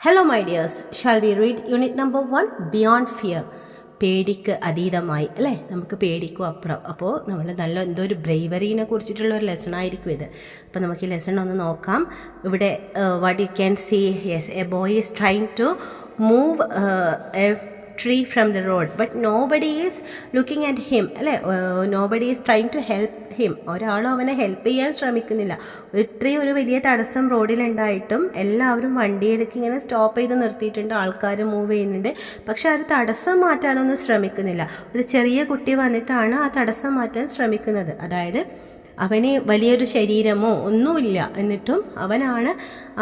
Hello my dears shall we read unit number one beyond fear പേടിക്ക് അതീതമായി അല്ലേ? നമുക്ക് പേടിക്കും അപ്പുറം. അപ്പോൾ നമ്മൾ നല്ല എന്തോ ഒരു ബ്രേവറിനെ കുറിച്ചിട്ടുള്ള ഒരു ലെസൺ ആയിരിക്കും ഇത്. അപ്പോൾ നമുക്ക് ഈ ലെസൺ ഒന്ന് നോക്കാം. ഇവിടെ what you can see yes a boy is trying to move a tree from the road but nobody is looking at him അല്ലേ? Nobody is trying to help him ഒരാളും അവനെ ഹെൽപ്പ് ചെയ്യാൻ ശ്രമിക്കുന്നില്ല. ഇത്രയും ഒരു വലിയ തടസ്സം റോഡിലുണ്ടായിട്ടും എല്ലാവരും വണ്ടിയിലേക്ക് ഇങ്ങനെ സ്റ്റോപ്പ് ചെയ്ത് നിർത്തിയിട്ടുണ്ട്. ആൾക്കാർ മൂവ് ചെയ്യുന്നുണ്ട്. പക്ഷെ ആ ഒരു തടസ്സം മാറ്റാനൊന്നും ശ്രമിക്കുന്നില്ല. ഒരു ചെറിയ കുട്ടി വന്നിട്ടാണ് ആ തടസ്സം മാറ്റാൻ ശ്രമിക്കുന്നത്. അതായത് അവന് വലിയൊരു ശരീരമോ ഒന്നുമില്ല. എന്നിട്ടും അവനാണ്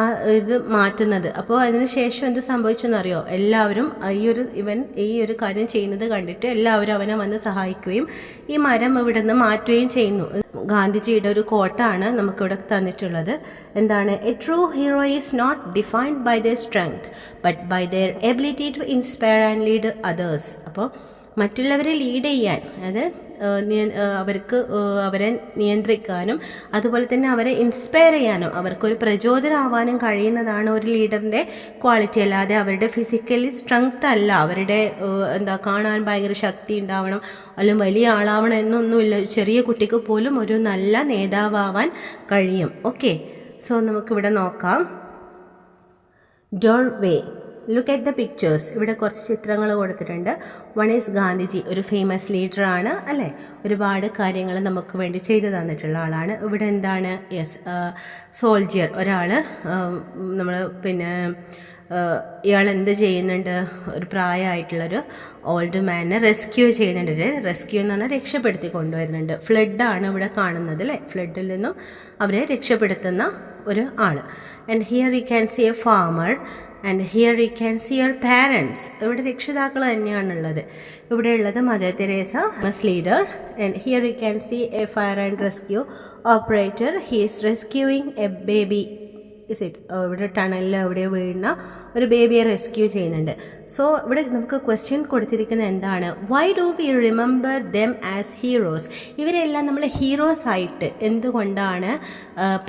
ആ ഇത് മാറ്റുന്നത്. അപ്പോൾ അതിന് ശേഷം എന്ത് സംഭവിച്ചെന്നറിയോ? എല്ലാവരും ഈ ഒരു ഇവൻ ഈ ഒരു കാര്യം ചെയ്യുന്നത് കണ്ടിട്ട് എല്ലാവരും അവനെ വന്ന് സഹായിക്കുകയും ഈ മരം ഇവിടെ നിന്ന് മാറ്റുകയും ചെയ്യുന്നു. ഗാന്ധിജിയുടെ ഒരു കോട്ടാണ് നമുക്കിവിടെ തന്നിട്ടുള്ളത്. എന്താണ്? A true hero is not defined by their strength but by their ability to inspire and lead others അപ്പോൾ മറ്റുള്ളവരെ ലീഡ് ചെയ്യാൻ അതായത് അവർക്ക് അവരെ നിയന്ത്രിക്കാനും അതുപോലെ തന്നെ അവരെ ഇൻസ്പയർ ചെയ്യാനും അവർക്കൊരു പ്രചോദനമാവാനും കഴിയുന്നതാണ് ഒരു ലീഡറിന്റെ ക്വാളിറ്റി അല്ലാതെ അവരുടെ ഫിസിക്കലി സ്ട്രെങ്ത് അല്ല. അവരുടെ എന്താ കാണാൻ ഭയങ്കര ശക്തി ഉണ്ടാവണം അല്ലെങ്കിൽ വലിയ ആളാവണം എന്നൊന്നുമില്ല. ചെറിയ കുട്ടിക്ക് പോലും ഒരു നല്ല നേതാവാൻ കഴിയും. ഓക്കെ സോ നമുക്കിവിടെ നോക്കാം. Doll we look at the pictures ഇവിടെ കുറച്ച് ചിത്രങ്ങൾ കൊടുത്തിട്ടുണ്ട്. വൺ ഈസ് ഗാന്ധിജി ഒരു ഫേമസ് ലീഡറാണ് അല്ലേ? ഒരുപാട് കാര്യങ്ങൾ നമുക്ക് വേണ്ടി ചെയ്തു തന്നിട്ടുള്ള ആളാണ്. ഇവിടെ എന്താണ്? യെസ് സോൾജിയർ ഒരാൾ നമ്മൾ പിന്നെ ഇയാൾ എന്ത് ചെയ്യുന്നുണ്ട്? ഒരു പ്രായമായിട്ടുള്ളൊരു ഓൾഡ് മാനെ റെസ്ക്യൂ ചെയ്യുന്നുണ്ട്. റെസ്ക്യൂ എന്ന് പറഞ്ഞാൽ രക്ഷപ്പെടുത്തി കൊണ്ടുവരുന്നുണ്ട്. ഫ്ലഡാണ് ഇവിടെ കാണുന്നത് അല്ലേ? ഫ്ലഡിൽ നിന്നും അവരെ രക്ഷപ്പെടുത്തുന്ന ഒരു ആൾ and here you can see a farmer and here you can see your parents ഇവിടെ രക്ഷിതാക്കൾ തന്നെയാണുള്ളത്. ഇവിടെ ഉള്ളത് മദർ തെരേസ മസ് leader. And here you can see a fire and rescue operator he is rescuing a baby is it ഇവിടെ ടണലിൽ എവിടെ വീഴുന്ന ഒരു ബേബിയെ റെസ്ക്യൂ ചെയ്യുന്നുണ്ട്. സോ ഇവിടെ നമുക്ക് ക്വസ്റ്റ്യൻ കൊടുത്തിരിക്കുന്നത് എന്താണ്? Why do we remember them as heroes ഇവരെല്ലാം നമ്മൾ ഹീറോസ് ആയിട്ട് എന്തുകൊണ്ടാണ്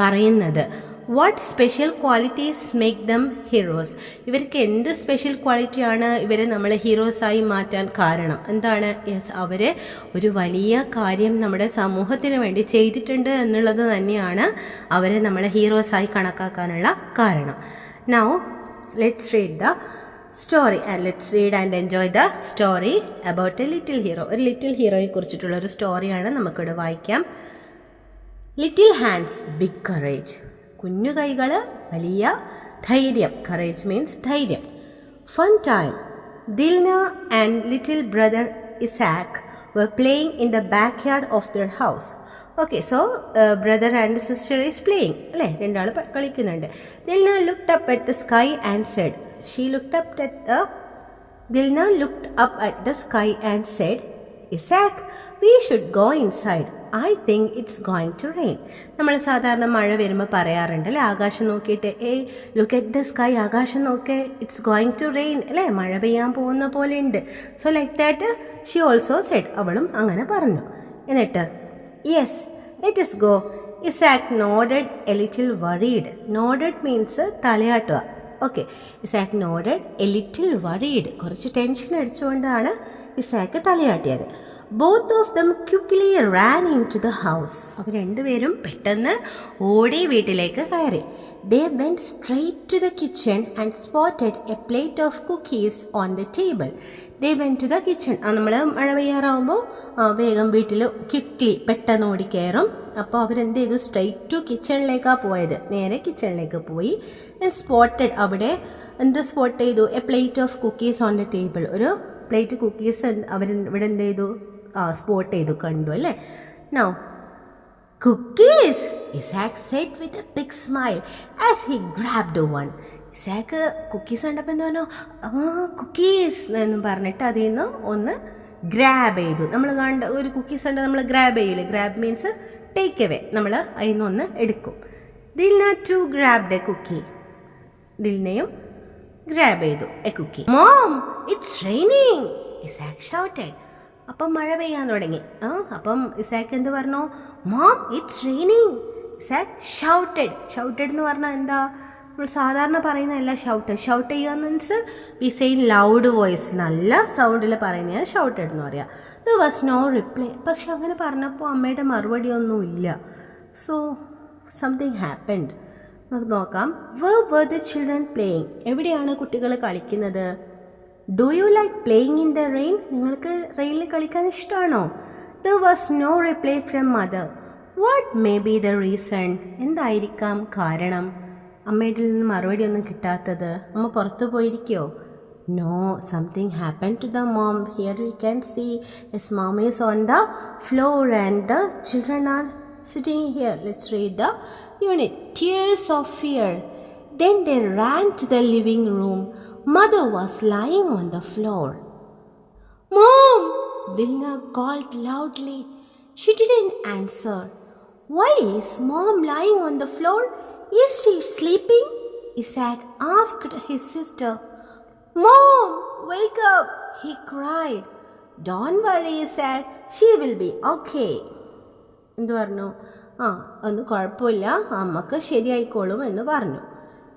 പറയുന്നത്? What special qualities make them heroes ഇവർക്ക് എന്ത് സ്പെഷ്യൽ ക്വാളിറ്റിയാണ് ഇവരെ നമ്മൾ ഹീറോസായി മാറ്റാൻ കാരണം? എന്താണ്? യെസ് അവർ ഒരു വലിയ കാര്യം നമ്മുടെ സമൂഹത്തിന് വേണ്ടി ചെയ്തിട്ടുണ്ട് എന്നുള്ളത് തന്നെയാണ് അവരെ നമ്മൾ ഹീറോസായി കണക്കാക്കാനുള്ള കാരണം. Now let's read the story and let's read and enjoy the story about a little hero ഒരു ലിറ്റിൽ ഹീറോയെ കുറിച്ചിട്ടുള്ള ഒരു സ്റ്റോറിയാണ് നമുക്കിവിടെ വായിക്കാം. ലിറ്റിൽ ഹാൻഡ്സ് ബിഗ് കറേജ് കുഞ്ഞു കൈകൾ വലിയ ധൈര്യം കറേജ് മീൻസ് ധൈര്യം. Fun time Dilna and little brother Isaac were playing in the backyard of their house. Okay so brother and sister is playing അല്ലേ? രണ്ടാൾ കളിക്കുന്നുണ്ട്. Dilna looked up at the sky and said she looked up at the Dilna looked up at the sky and said Isaac we should go inside I think it's going to rain നമ്മൾ സാധാരണ മഴ വരുമ്പോൾ പറയാറുണ്ട് അല്ലേ? ആകാശം നോക്കിയിട്ട് ഏയ് look at the sky ആകാശം നോക്കേ ഇറ്റ്സ് ഗോയിങ് ടു റെയിൻ അല്ലേ? മഴ പെയ്യാൻ പോകുന്ന പോലെ ഉണ്ട്. So like that she also said അവളും അങ്ങനെ പറഞ്ഞു. എന്നിട്ട് yes let us go Isaac nodded a little worried nodded means തലയാട്ടുക. Okay Isaac nodded a little worried കുറച്ച് ടെൻഷൻ അടിച്ചുകൊണ്ടാണ് Isaac തലയാട്ടിയത്. Both of them quickly ran into the house അവർ രണ്ടുപേരും പെട്ടെന്ന് ഓടി വീട്ടിലേക്ക് കയറി. They went straight to the kitchen and spotted a plate of cookies on the table they went to the kitchen ആ നമ്മൾ മഴ പെയ്യാറാകുമ്പോൾ വേഗം വീട്ടിൽ ക്വിക്ലി പെട്ടെന്ന് ഓടി കയറും. അപ്പോൾ അവരെന്ത് ചെയ്തു? സ്ട്രെയിറ്റ് ടു കിച്ചണിലേക്കാണ് പോയത്. നേരെ കിച്ചണിലേക്ക് പോയി. സ്പോട്ടഡ് അവിടെ എന്ത് സ്പോട്ട് ചെയ്തു? A plate of cookies on the table ഒരു പ്ലേറ്റ് കുക്കീസ് അവർ ഇവിടെ എന്ത് ചെയ്തു? സ്പോട്ട് ചെയ്തു കണ്ടു അല്ലേ? No cookies Isaac said with a big smile as he grabbed one Isaac cookies കണ്ടപ്പോൾ എന്താ പറഞ്ഞു? ആ കുക്കീസ് എന്ന് പറഞ്ഞിട്ട് അതിൽ നിന്ന് ഒന്ന് ഗ്രാബ് ചെയ്തു. നമ്മൾ കണ്ട ഒരു കുക്കീസ് ഉണ്ട് നമ്മൾ ഗ്രാബ് ചെയ്യില്ലേ ഗ്രാബ് മീൻസ് ടേക്ക് എവേ നമ്മൾ അതിൽ നിന്ന് ഒന്ന് എടുക്കും. Dilna too grabbed a cookie ദിൽനയും grab ചെയ്തു. A cookie mom it's raining Isaac shouted അപ്പം മഴ പെയ്യാൻ തുടങ്ങി. ആ അപ്പം ഇസാക്ക് എന്ത് പറഞ്ഞു? Mom it's raining Isaac shouted shouted എന്ന് പറഞ്ഞാൽ എന്താ? നമ്മൾ സാധാരണ പറയുന്നതല്ല ഷൗട്ട് ഷൗട്ട് ചെയ്യുക means we saying loud voice നല്ല സൗണ്ടിൽ പറയുന്നതാണ് ഷൗട്ടഡ് എന്ന് പറയുക ദ വാസ് നോ റിപ്ലൈ പക്ഷെ അങ്ങനെ പറഞ്ഞപ്പോൾ അമ്മയുടെ മറുപടി ഒന്നും ഇല്ല. സോ സംതിങ് ഹാപ്പൻഡ് നമുക്ക് നോക്കാം. Where were the children playing എവിടെയാണ് കുട്ടികൾ കളിക്കുന്നത്? Do you like playing in the rain നിങ്ങൾക്ക് റെയിനിൽ കളിക്കാൻ ഇഷ്ടമാണോ? There was no reply from mother what may be the reason എന്തായിരിക്കാം കാരണം? അമ്മയുടെ നിന്ന് മറുപടി ഒന്നും കിട്ടാത്തത് അമ്മ പുറത്തു പോയിരിക്കോ? No something happen to the mom here we can see as mom is on the floor and the children are sitting here Let's read the unit tears of fear. Then they ran to the living room. Mother was lying on the floor. Mom! Dilna called loudly. She didn't answer. Why is mom lying on the floor? Is she sleeping? Isaac asked his sister. Mom, wake up! He cried. Don't worry, Isaac. She will be okay. എന്തു പറഞ്ഞു ആ ഒന്നും കുഴപ്പമില്ല അമ്മക്ക് ശരിയായിക്കോളും എന്ന് പറഞ്ഞു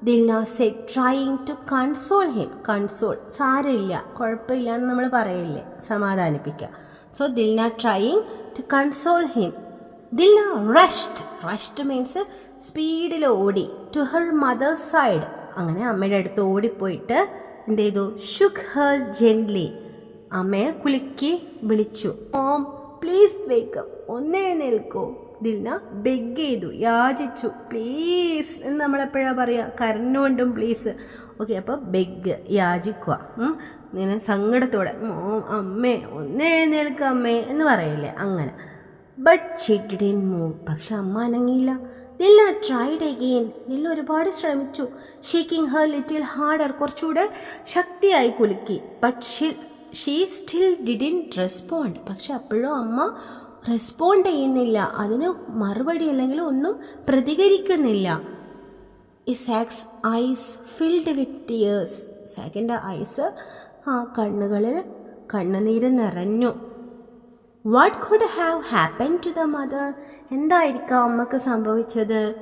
Dilna said trying to console him console സാരമില്ല. കുഴപ്പമില്ല എന്ന് നമ്മൾ പറയില്ലേ. സമാധാനിപ്പിക്കുക. So Dilna trying to console him Dilna rushed rushed means സ്പീഡിൽ ഓടി. ടു ഹർ മദേഴ്സ് സൈഡ് അങ്ങനെ അമ്മയുടെ അടുത്ത് ഓടിപ്പോയിട്ട് എന്ത് ചെയ്തു? ഷുക്ക് ഹർ ജെൻലി അമ്മയെ കുലുക്കി വിളിച്ചു. ഓം പ്ലീസ് വേക്കപ്പ് ഒന്ന് എഴുന്നേൽക്കോ. ദിൽന ബെഗ് ചെയ്തു യാചിച്ചു. പ്ലീസ് എന്ന് നമ്മളെപ്പോഴാണ് പറയുക കരഞ്ഞുകൊണ്ടും പ്ലീസ് ഓക്കെ അപ്പോൾ ബെഗ് യാചിക്കുക. ഇങ്ങനെ സങ്കടത്തോടെ മോ അമ്മേ ഒന്ന് എഴുന്നേൽക്കുക അമ്മേ എന്ന് പറയില്ലേ അങ്ങനെ. ബട്ട് ഷീ ഡിൻ മൂവ് പക്ഷെ അമ്മ അനങ്ങിയില്ല. ദില്ല ട്രൈഡ് അഗെയിൻ ദില്ല ഒരുപാട് ശ്രമിച്ചു. ഷേക്കിംഗ് ഹർ ലിറ്റിൽ ഹാർഡർ കുറച്ചുകൂടെ ശക്തിയായി കുലുക്കി. But she she still didn't respond പക്ഷെ അപ്പോഴും അമ്മ റെസ്പോണ്ട് ചെയ്യുന്നില്ല. അതിന് മറുപടി അല്ലെങ്കിൽ ഒന്നും പ്രതികരിക്കുന്നില്ല. Isaac's eyes filled with tears സാക്കിന്റെ eyes ആ കണ്ണുകളിൽ കണ്ണുനീര് നിറഞ്ഞു. What could have happen to the mother എന്തായിരിക്കാം അമ്മയ്ക്ക് സംഭവിച്ചത്?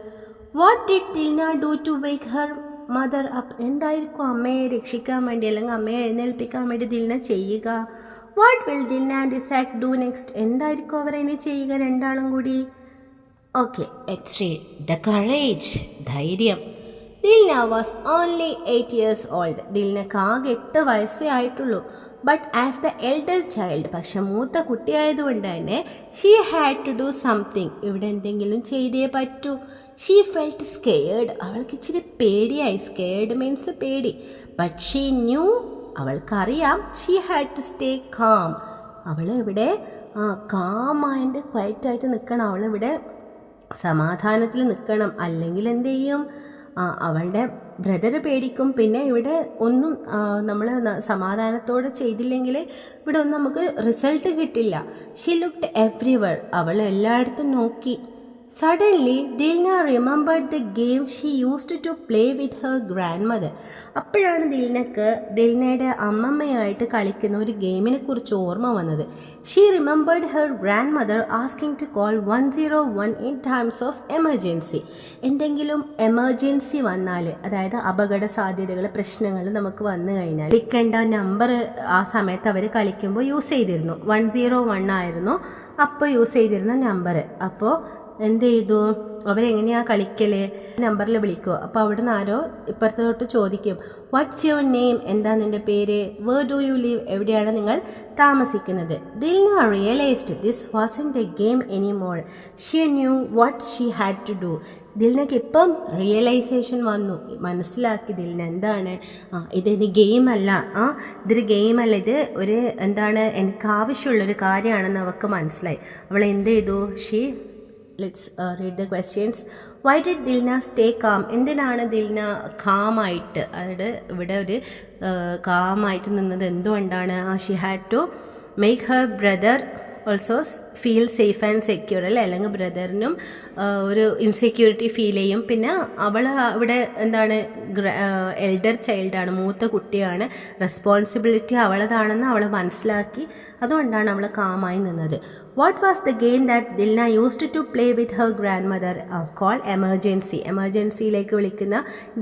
What did Dilna do to wake her mother up എന്തായിരിക്കും അമ്മയെ രക്ഷിക്കാൻ വേണ്ടി അല്ലെങ്കിൽ അമ്മയെ എഴുന്നേൽപ്പിക്കാൻ വേണ്ടി ദിൽന ചെയ്യുക? What will Dilna and Isaac do next എന്തായിരിക്കും അവർ ഇനി ചെയ്യുക രണ്ടാളും കൂടി? ഓക്കെ എക്സ്ട്രീ ദ കറേജ് ധൈര്യം. Dilna was only eight years old ദിൽനക്ക് ആകെ എട്ട് വയസ്സേ ആയിട്ടുള്ളൂ. But as the elder child പക്ഷെ മൂത്ത കുട്ടിയായതുകൊണ്ട് തന്നെ she had to do something ഇവിടെ എന്തെങ്കിലും ചെയ്തേ പറ്റൂ. ഷീ ഫെൽറ്റ് സ്കെയേർഡ് അവൾക്ക് ഇച്ചിരി പേടിയായി. സ്കെയേർഡ് മീൻസ് പേടി. But she knew അവൾക്കറിയാം she had to stay calm അവൾ ഇവിടെ ആ കാമായിട്ട് ക്വയറ്റായിട്ട് നിൽക്കണം അവളിവിടെ സമാധാനത്തിൽ നിൽക്കണം അല്ലെങ്കിൽ എന്ത് ചെയ്യും? അവളുടെ ബ്രദർ പേടിക്കും. പിന്നെ ഇവിടെ ഒന്നും നമ്മൾ സമാധാനത്തോടെ ചെയ്തില്ലെങ്കിൽ ഇവിടെ ഒന്നും നമുക്ക് റിസൾട്ട് കിട്ടില്ല. ഷീ ലുക്ഡ് എവ്രിവർ അവൾ എല്ലായിടത്തും നോക്കി. Suddenly Dilna remembered the game she used to play with her grandmother അപ്പോഴാണ് ദിൽനക്ക് ദിൽനയുടെ അമ്മമ്മയായിട്ട് കളിക്കുന്ന ഒരു ഗെയിമിനെ കുറിച്ച് ഓർമ്മ വന്നത്. She remembered her grandmother asking to call one zero one in times of emergency എന്തെങ്കിലും എമർജൻസി വന്നാൽ അതായത് അപകട സാധ്യതകൾ പ്രശ്നങ്ങൾ നമുക്ക് വന്നു കഴിഞ്ഞാൽ വിളിക്കേണ്ട നമ്പർ ആ സമയത്ത് അവർ കളിക്കുമ്പോൾ യൂസ് ചെയ്തിരുന്നു. വൺ സീറോ വൺ ആയിരുന്നു. അപ്പോൾ യൂസ് ചെയ്തിരുന്ന നമ്പർ അപ്പോൾ എന്ത് ചെയ്തു അവരെങ്ങനെയാ കളിക്കൽ? നമ്പറിൽ വിളിക്കോ. അപ്പോൾ അവിടെ നിന്ന് ആരോ ഇപ്പുറത്തെ തൊട്ട് ചോദിക്കും. വാട്ട്സ് യുവർ നെയിം എന്താ നിന്റെ പേര്? വേർ ഡു യു ലീവ് എവിടെയാണ് നിങ്ങൾ താമസിക്കുന്നത്? Dilna realised this was in a game anymore she knew what she had to do ദിൽനക്ക് ഇപ്പം റിയലൈസേഷൻ വന്നു. മനസ്സിലാക്കി ദിൽന എന്താണ്? ആ ഇതൊരു ഗെയിമല്ല ആ ഇതൊരു ഗെയിമല്ല ഇത് ഒരു എന്താണ് എനിക്ക് ആവശ്യമുള്ളൊരു കാര്യമാണെന്ന് അവൾക്ക് മനസ്സിലായി. അവൾ എന്ത് ചെയ്തു she let's read the questions why did Dilna stay calm എന്തിനാണ് ദിൽന കാമായിട്ട് അതായത് ഇവിടെ ഒരു കാമായിട്ട് നിന്നത്? എന്തുകൊണ്ടാണ്? ആ she had to make her brother also feel safe and secure അല്ലേ? അല്ലെങ്കിൽ ബ്രദറിനും ഒരു ഇൻസെക്യൂരിറ്റി ഫീൽ ചെയ്യും. പിന്നെ അവൾ അവിടെ എന്താണ് എൽഡർ ചൈൽഡാണ് മൂത്ത കുട്ടിയാണ്. റെസ്പോൺസിബിലിറ്റി അവളതാണെന്ന് അവൾ മനസ്സിലാക്കി. അതുകൊണ്ടാണ് അവൾ കാമായി നിന്നത്. What was the game that Dilna used to play with her grandmother call emergency എമർജൻസിയിലേക്ക് വിളിക്കുന്ന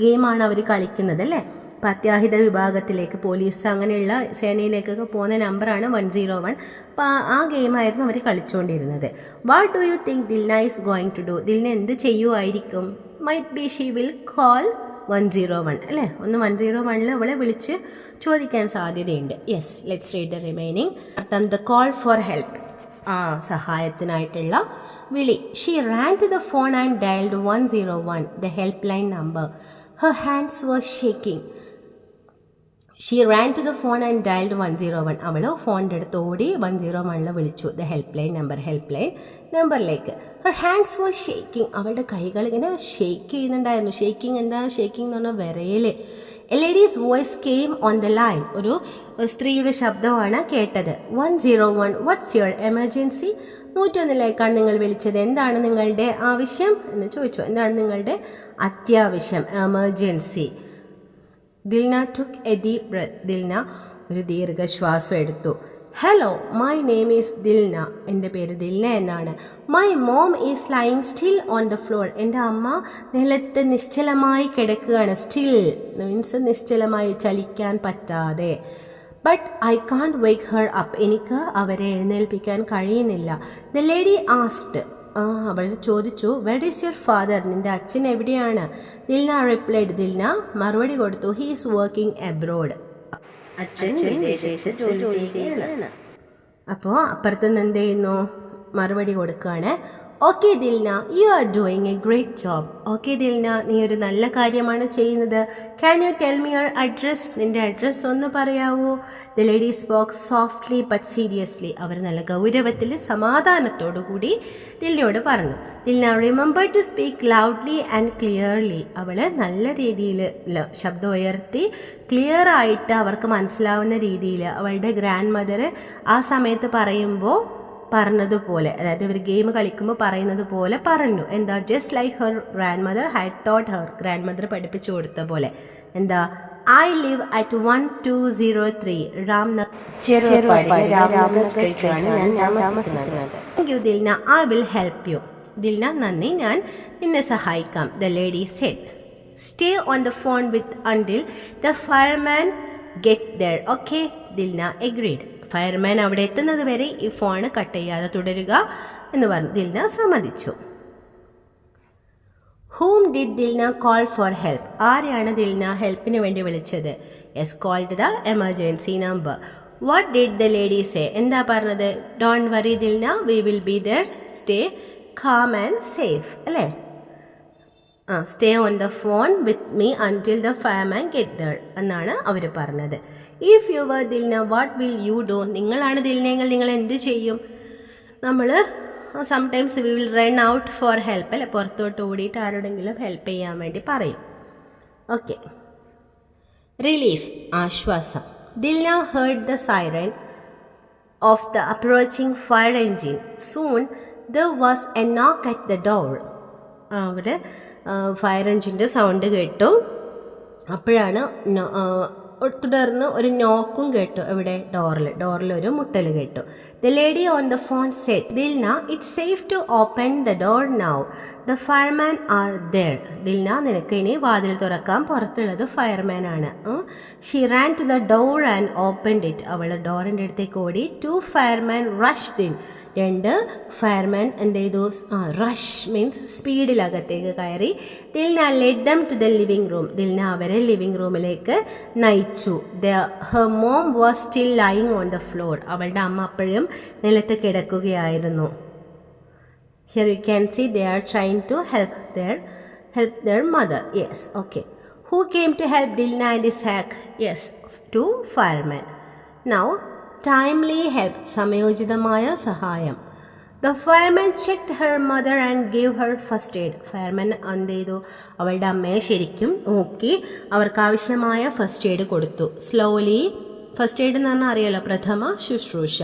ഗെയിമാണ് അവർ കളിക്കുന്നത് അല്ലേ? അത്യാഹിത വിഭാഗത്തിലേക്ക് പോലീസ് അങ്ങനെയുള്ള സേനയിലേക്കൊക്കെ പോകുന്ന നമ്പറാണ് വൺ സീറോ വൺ. അപ്പോൾ ആ ഗെയിമായിരുന്നു അവർ കളിച്ചുകൊണ്ടിരുന്നത് what do you think Dilna is going to do Dilna എന്ത് ചെയ്യുമായിരിക്കും might be she will call one zero one അല്ലേ? ഒന്ന് വൺ സീറോ വണ്ണിൽ അവളെ വിളിച്ച് ചോദിക്കാൻ സാധ്യതയുണ്ട്. Yes let's read the remaining അർത്ഥം ദ കോൾ ഫോർ ഹെൽപ്പ് ആ സഹായത്തിനായിട്ടുള്ള വിളി. She ran to the phone and dialled one zero one the helpline number her hands was shaking she ran to the phone and dialled one zero one അവൾ ഫോണിന്റെ അടുത്ത് ഓടി one zero വണ്ണിൽ വിളിച്ചു. The help line number help line നമ്പറിലേക്ക് her hands was shaking അവളുടെ കൈകൾ ഇങ്ങനെ ഷേക്ക് ചെയ്യുന്നുണ്ടായിരുന്നു. ഷേക്കിംഗ് എന്താ? ഷേക്കിംഗ് എന്ന് പറഞ്ഞാൽ വിറയൽ a lady's voice came on the line ഒരു സ്ത്രീയുടെ ശബ്ദമാണ് കേട്ടത്. One zero one what's your emergency നൂറ്റൊന്നിലേക്കാണ് നിങ്ങൾ വിളിച്ചത്. എന്താണ് നിങ്ങളുടെ ആവശ്യം? എന്ന് ചോദിച്ചു. എന്താണ് നിങ്ങളുടെ അത്യാവശ്യം? Emergency Dilna took a deep breath Dilna ഒരു ദീർഘശ്വാസം എടുത്തു. Hello my name is Dilna. എന്റെ പേര് ദിൽന എന്നാണ്. My mom is lying still on the floor എന്റെ അമ്മ നിലത്ത് നിശ്ചലമായി കിടക്കുകയാണ്. സ്റ്റിൽ മീൻസ് നിശ്ചലമായി ചലിക്കാൻ പറ്റാതെ. But I can't wake her up എനിക്ക് അവരെ എഴുന്നേൽപ്പിക്കാൻ കഴിയുന്നില്ല. ദ ലേഡി ആസ്ഡ് ആ അവൾ ചോദിച്ചു വെഡ് ഈസ് യുവർ ഫാദർ നിന്റെ അച്ഛൻ എവിടെയാണ്? ദിൽന റിപ്ലൈഡ് ദിൽന മറുപടി കൊടുത്തു ഹീ ഈസ് വർക്കിംഗ് എബ്രോഡ് അച്ഛൻ വിദേശത്ത് ജോലി ചെയ്യുകയാണ്. അപ്പോൾ അപ്പുറത്തുനിന്ന് എന്ത് ചെയ്യുന്നു? മറുപടി കൊടുക്കുകയാണ്. Okay Dilna you are doing a great job okay Dilna നീ ഒരു നല്ല കാര്യമാണ് ചെയ്യുന്നത്. Can you tell me your address നിന്റെ അഡ്രസ്സ് ഒന്ന് പറയാവോ? The lady spoke softly but seriously അവർ നല്ല ഗൗരവത്തിൽ സമാധാനത്തോടു കൂടി ദിൽനയോട് പറഞ്ഞു. Dilna remember to speak loudly and clearly അവൾ നല്ല രീതിയിൽ ശബ്ദം ഉയർത്തി ക്ലിയർ ആയിട്ട് അവർക്ക് മനസ്സിലാവുന്ന രീതിയിൽ അവളുടെ ഗ്രാൻഡ് മദർ ആ സമയത്ത് പറയുമ്പോൾ പറഞ്ഞതുപോലെ അതായത് ഇവർ ഗെയിം കളിക്കുമ്പോൾ പറയുന്നത് പോലെ പറഞ്ഞു. എന്താ just like her grandmother had taught her grandmother പഠിപ്പിച്ചു കൊടുത്ത പോലെ. എന്താ I live at one two zero three Ram thank you Dilna. I will help you Dilna നന്ദി. ഞാൻ നിന്നെ സഹായിക്കാം. The lady said stay on the phone with until the fireman get there okay Dilna agreed fireman അവിടെ എത്തുന്നത് വരെ ഈ phone cut ചെയ്യാതെ തുടരുക എന്ന് പറഞ്ഞു ദിൽന സമ്മതിച്ചു. Whom did Dilna call for help ആരെയാണ് ദിൽന ഹെൽപ്പിന് വേണ്ടി വിളിച്ചത്? Yes called the emergency number what did the lady say എന്താ പറഞ്ഞത്? Don't worry Dilna we will be there stay calm and safe അല്ലേ? ആ stay on the phone with me until the fireman get there എന്നാണ് അവർ പറഞ്ഞത്. If you were Dilna what will you do നിങ്ങളാണ് ദിൽനെങ്കിൽ നിങ്ങൾ എന്ത് ചെയ്യും? നമ്മൾ sometimes we will run out for help അല്ലെ? പുറത്തോട്ട് ഓടിയിട്ട് ആരോടെങ്കിലും ഹെൽപ്പ് ചെയ്യാൻ വേണ്ടി പറയും. ഓക്കെ റിലീഫ് ആശ്വാസം. Dilna heard the siren of the approaching fire engine soon the was a knock at the door അവിടെ ഫയർ എഞ്ചിന്റെ സൗണ്ട് കേട്ടു. അപ്പോഴാണ് തുടർന്ന് ഒരു നോക്കും കേട്ടു എവിടെ ഡോറിൽ ഡോറിൽ ഒരു മുട്ടൽ കേട്ടു. The lady on the phone said Dilna it's safe to open the door now the fireman are there Dilna നിനക്ക് ഇനി വാതിൽ തുറക്കാൻ പുറത്തുള്ളത് ഫയർമാൻ ആണ്. She ran to the door and open it അവൾ ഡോറിന്റെ അടുത്തേക്ക് ഓടി. ടു ഫയർമാൻ റഷ് ദിൻ രണ്ട് ഫയർമാൻ എന്ത് ചെയ്തു ആ റഷ് മീൻസ് സ്പീഡിലകത്തേക്ക് കയറി. Dilna led them to the living room Dilna അവരെ ലിവിങ് റൂമിലേക്ക് നയിച്ചു. The her mom was still lying on the floor അവളുടെ അമ്മ അപ്പോഴും നിലത്ത് കിടക്കുകയായിരുന്നു. Here you can see they are trying to help their help their mother yes okay who came to help Dilna and Isaac yes to fireman now timely help സമയോചിതമായ സഹായം. The fireman checked her mother and give her first aid fireman എന്ത് ചെയ്തു? അവളുടെ അമ്മയെ ശരിക്കും നോക്കി അവർക്ക് ആവശ്യമായ first aid കൊടുത്തു. സ്ലോലി ഫസ്റ്റ് എയ്ഡ് എന്ന് പറഞ്ഞാൽ അറിയാലോ പ്രഥമ ശുശ്രൂഷ.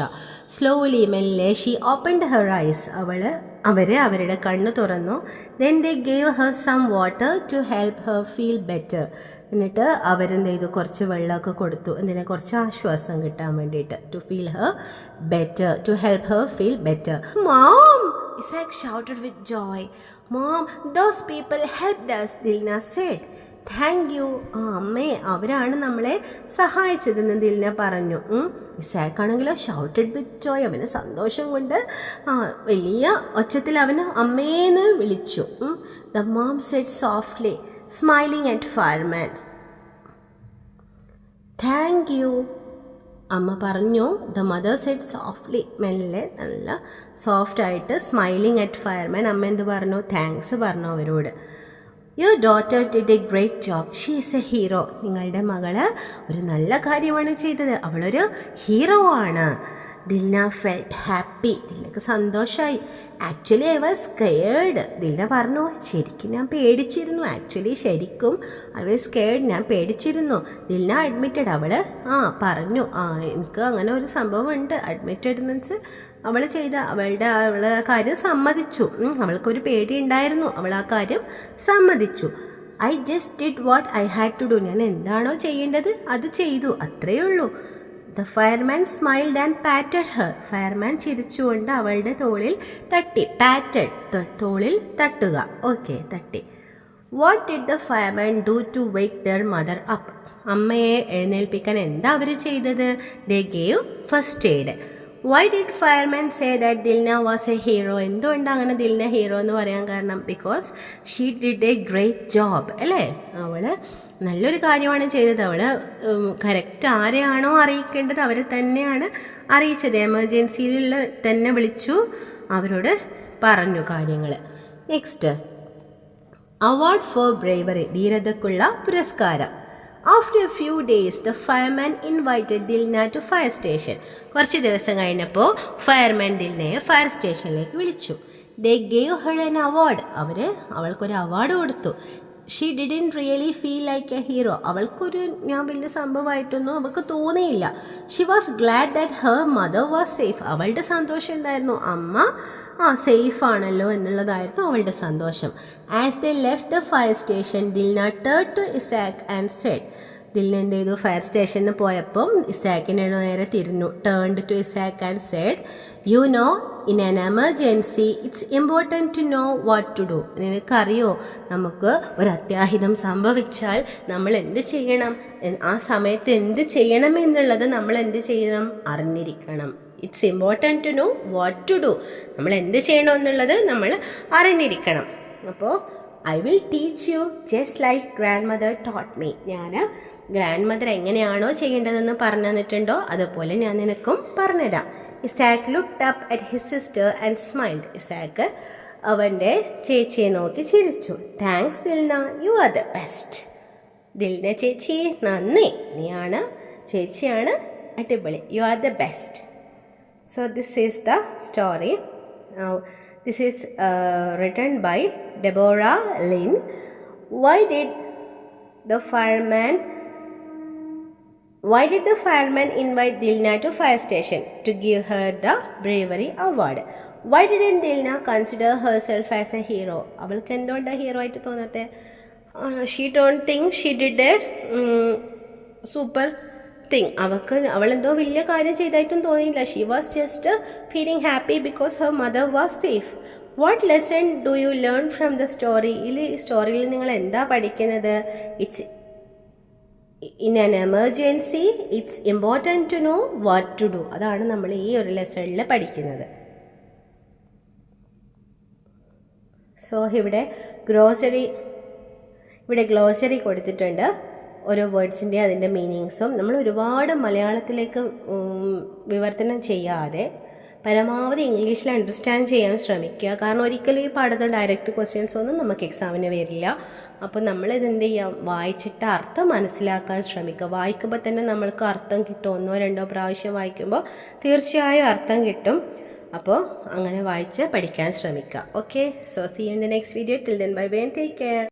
സ്ലോലി മെല്ലെ ഷീ ഓപ്പൺഡ് ഹെർ ഐസ് അവൾ അവർ അവരുടെ കണ്ണ് തുറന്നു. Then they gave her some water to help her feel better എന്നിട്ട് അവരെന്ത് ചെയ്തു? കുറച്ച് വെള്ളമൊക്കെ കൊടുത്തു. എന്തിനാ? കുറച്ച് ആശ്വാസം കിട്ടാൻ വേണ്ടിയിട്ട്. To feel her better to help her feel better mom Isaac shouted with joy mom those people helped us Dilna said thank you ആ അമ്മേ അവരാണ് നമ്മളെ സഹായിച്ചതെന്ന് ദിൽന പറഞ്ഞു. ഇസാക്കാണെങ്കിലോ ഷൗട്ടഡ് വിത്ത് ജോയ് അവന് സന്തോഷം കൊണ്ട് ആ വലിയ ഒച്ചത്തിൽ അവന് അമ്മേന്ന് വിളിച്ചു. The mom said softly smiling at fireman thank you അമ്മ പറഞ്ഞു ദ മദർ സെഡ് സോഫ്റ്റ്ലി മെല്ലെ നല്ല സോഫ്റ്റായിട്ട് സ്മൈലിംഗ് അറ്റ് ഫയർമാൻ അമ്മ എന്ത് പറഞ്ഞു? താങ്ക്സ് പറഞ്ഞു അവരോട്. Your daughter did a great job she is a hero നിങ്ങളുടെ മകൾ ഒരു നല്ല കാര്യമാണ് ചെയ്തത്. അവളൊരു ഹീറോ ആണ്. ദിൽന ഫെൽറ്റ് ഹാപ്പി ദിൽനക്ക് സന്തോഷമായി actually I was scared Dilna പറഞ്ഞു ശരിക്കും ഞാൻ പേടിച്ചിരുന്നു. ആക്ച്വലി ശരിക്കും ഐ വാസ് കെയർഡ് ഞാൻ പേടിച്ചിരുന്നു. ദിൽന അഡ്മിറ്റഡ് അവൾ ആ പറഞ്ഞു. ആ എനിക്ക് അങ്ങനെ ഒരു സംഭവം ഉണ്ട് അഡ്മിറ്റഡ് മീൻസ് അവൾ ചെയ്ത അവളുടെ അവൾ കാര്യം സമ്മതിച്ചു. അവൾക്കൊരു പേടി ഉണ്ടായിരുന്നു. അവൾ ആ കാര്യം സമ്മതിച്ചു. I just did what I had to do ഞാൻ എന്താണോ ചെയ്യേണ്ടത്? അത് ചെയ്തു. അത്രയേ ഉള്ളൂ. The fireman smiled and patted her fireman ചിരിച്ചുകൊണ്ട് അവളുടെ തോളിൽ തട്ടി. പാറ്റഡ് തോളിൽ തട്ടുക. ഓക്കെ തട്ടി. What did the fireman do to wake their mother up അമ്മയെ എഴുന്നേൽപ്പിക്കാൻ എന്താ അവർ ചെയ്തത്? The gave first aid why did fireman say that Dilna was a hero എന്തുകൊണ്ട് അങ്ങനെ ദിൽന ഹീറോ എന്ന് പറയാൻ കാരണം? Because she did a great job അല്ലേ? അവൾ നല്ലൊരു കാര്യമാണ് ചെയ്തത്. അവൾ കറക്റ്റ് ആരെയാണോ അറിയിക്കേണ്ടത് അവരെ തന്നെയാണ് അറിയിച്ചത്. എമർജൻസിയിലുള്ള തന്നെ വിളിച്ചു അവരോട് പറഞ്ഞു കാര്യങ്ങൾ നെക്സ്റ്റ് അവാർഡ് ഫോർ ബ്രേവറി ധീരതക്കുള്ള പുരസ്കാരം. After a few days the fireman invited Dilna to fire station കുറച്ച് ദിവസം കഴിഞ്ഞപ്പോൾ ഫയർമാൻ ദിൽനയെ ഫയർ സ്റ്റേഷനിലേക്ക് വിളിച്ചു. They gave her an award അവർ അവൾക്കൊരു അവാർഡ് കൊടുത്തു. She didn't really feel like a hero അവൾക്കൊരു ഞാൻ വലിയ സംഭവമായിട്ടൊന്നും അവൾക്ക് തോന്നിയില്ല. She was glad that her mother was safe അവളുടെ സന്തോഷം എന്തായിരുന്നു? അമ്മ ആ സേഫ് ആണല്ലോ എന്നുള്ളതായിരുന്നു അവളുടെ സന്തോഷം. As the left the fire station Dilna turned to Isaac and said Dilna എന്ത് ചെയ്തു? ഫയർ സ്റ്റേഷനിൽ പോയപ്പം ഇസാക്കിനെ നേരെ തിരിഞ്ഞു. Turned to Isaac and said you know in an emergency it's important to know what to do നിനക്കറിയോ? നമുക്ക് ഒരു അത്യാഹിതം സംഭവിച്ചാൽ നമ്മൾ എന്ത് ചെയ്യണം? ആ സമയത്ത് എന്ത് ചെയ്യണം എന്നുള്ളത് നമ്മൾ എന്ത് ചെയ്യണം? അറിഞ്ഞിരിക്കണം. It's important to know what to do നമ്മൾ എന്ത് ചെയ്യണം എന്നുള്ളത് നമ്മൾ അറിഞ്ഞിരിക്കണം. അപ്പോൾ I will teach you just like grandmother taught me ഞാൻ ഗ്രാൻഡ് മദർ എങ്ങനെയാണോ ചെയ്യേണ്ടതെന്ന് പറഞ്ഞു തന്നിട്ടുണ്ടോ? അതുപോലെ ഞാൻ നിനക്കും പറഞ്ഞുതരാം. Isaac looked up at his sister and smiled Isaac അവന്റെ ചേച്ചിയെ നോക്കി ചിരിച്ചു. Thanks Dilna. You are the best Dilna ചേച്ചി നന്ദി നീയാണ്. ചേച്ചിയാണ്. അടിപൊളി. You are the best So this is the story. Now this is uh, written by Deborah Lynn. Why did the did the fireman invite Dilna to fire station to station? To the bravery award why didn't Dilna consider herself as a hero അവൾക്ക് എന്തുകൊണ്ടാണ് hero ആയിട്ട് തോന്നാത്തെ? She don't think she did a super thing അവൾക്ക് അവളെന്തോ വലിയ കാര്യം ചെയ്തായിട്ടും തോന്നിയില്ല. She was just feeling happy because her mother was safe what lesson do you learn from the story ഈ സ്റ്റോറിയിൽ നിങ്ങൾ എന്താ പഠിക്കുന്നത്? It's in an emergency it's important to know what to do അതാണ് നമ്മൾ ഈ ഒരു ലെസണിൽ പഠിക്കുന്നത്. സോ ഇവിടെ ഗ്രോസറി ഇവിടെ ഗ്ലോസറി കൊടുത്തിട്ടുണ്ട്. ഓരോ വേർഡ്സിന്റെ അതിന്റെ മീനിങ്സും നമ്മൾ ഒരുപാട് മലയാളത്തിലേക്ക് വിവർത്തനം ചെയ്യാതെ പരമാവധി ഇംഗ്ലീഷിൽ അണ്ടർസ്റ്റാൻഡ് ചെയ്യാൻ ശ്രമിക്കുക. കാരണം ഒരിക്കലും ഈ പാഠത്തെ ഡയറക്റ്റ് ക്വസ്റ്റ്യൻസ് ഒന്നും നമുക്ക് എക്സാമിന് വരില്ല. അപ്പോൾ നമ്മൾ ഇത് എന്ത് ചെയ്യാം? വായിച്ചിട്ട് അർത്ഥം മനസ്സിലാക്കാൻ ശ്രമിക്കുക. വായിക്കുമ്പോൾ തന്നെ നമ്മൾക്ക് അർത്ഥം കിട്ടും. ഒന്നോ രണ്ടോ പ്രാവശ്യം വായിക്കുമ്പോൾ തീർച്ചയായും അർത്ഥം കിട്ടും. അപ്പോൾ അങ്ങനെ വായിച്ച് പഠിക്കാൻ ശ്രമിക്കുക. Okay so see in the next video till then bye bye take care